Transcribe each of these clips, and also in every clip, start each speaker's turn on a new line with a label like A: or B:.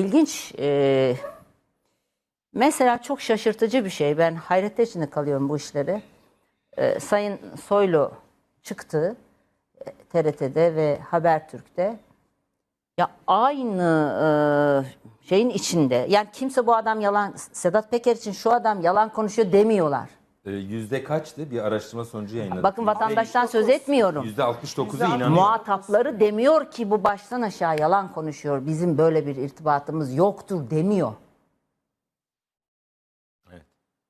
A: ilginç. e, mesela çok şaşırtıcı bir şey. Ben hayrette içinde kalıyorum bu işleri. E, Sayın Soylu çıktı e, TRT'de ve Habertürk'te. Ya aynı e, şeyin içinde. Yani kimse bu adam yalan, Sedat Peker için şu adam yalan konuşuyor demiyorlar.
B: Ee, Yüzde kaçtı? Bir araştırma sonucu yayınladık.
A: Bakın vatandaştan söz etmiyorum.
B: Yüzde 69'u inanıyor.
A: Muhatapları demiyor ki bu baştan aşağı yalan konuşuyor. Bizim böyle bir irtibatımız yoktur demiyor.
B: Evet.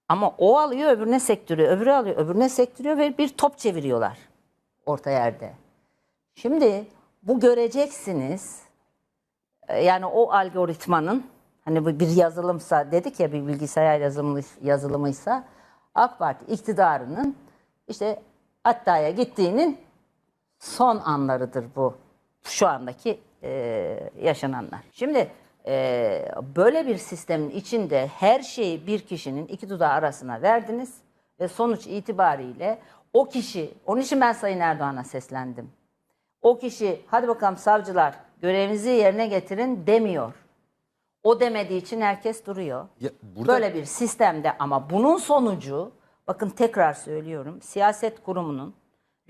A: Ama o alıyor öbürüne sektiriyor, öbürü alıyor öbürüne sektiriyor ve bir top çeviriyorlar orta yerde. Şimdi bu göreceksiniz. e, Yani o algoritmanın hani bu bir yazılımsa dedik ya bir bilgisayar yazılımı, yazılımıysa AK Parti iktidarının işte Hatta'ya gittiğinin son anlarıdır bu. Şu andaki e, yaşananlar. Şimdi e, böyle bir sistemin içinde her şeyi bir kişinin iki dudağı arasına verdiniz ve sonuç itibariyle o kişi, onun için ben Sayın Erdoğan'a seslendim. O kişi hadi bakalım savcılar görevinizi yerine getirin demiyor. O demediği için herkes duruyor.
B: Ya burada-
A: Böyle bir sistemde ama bunun sonucu bakın tekrar söylüyorum siyaset kurumunun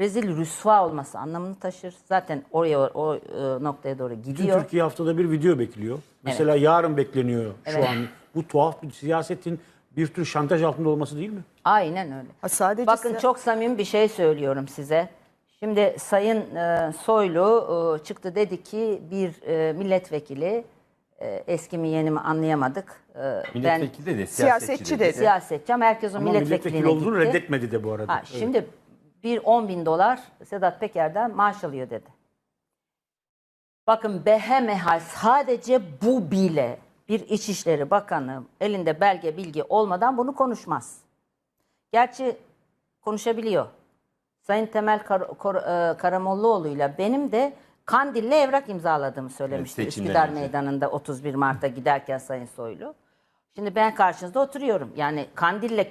A: rezil rüsva olması anlamını taşır. Zaten oraya o e, noktaya doğru
C: Bütün
A: gidiyor.
C: Türkiye haftada bir video bekliyor. Mesela yarın bekleniyor şu an. Bu tuhaf bir siyasetin bir tür şantaj altında olması değil mi?
A: Aynen öyle.
D: Ha, sadece
A: Bakın
D: size-
A: çok samimi bir şey söylüyorum size. Şimdi Sayın e, Soylu e, çıktı dedi ki bir e, milletvekili eski mi yeni mi anlayamadık. E, ben
B: Milletvekili de siyasetçi,
D: Siyasetçi
B: dedi.
D: dedi.
A: siyasetçi ama herkes o
C: Ama
A: milletvekiliğine
C: milletvekili olduğunu
A: gitti.
C: reddetmedi de bu arada.
A: Ha,
C: Evet.
A: şimdi bir 10 bin dolar Sedat Peker'den maaş alıyor dedi. Bakın behemehal sadece bu bile bir İçişleri Bakanı elinde belge bilgi olmadan bunu konuşmaz. Gerçi konuşabiliyor. Sayın Temel Kar- Kor- e, Karamollaoğlu'yla benim de Kandil'le evrak imzaladığımı söylemişti.
B: Evet, seçimden
A: Üsküdar
B: önce.
A: Meydanı'nda 31 Mart'ta giderken Sayın Soylu. Şimdi ben karşınızda oturuyorum. Yani Kandil'le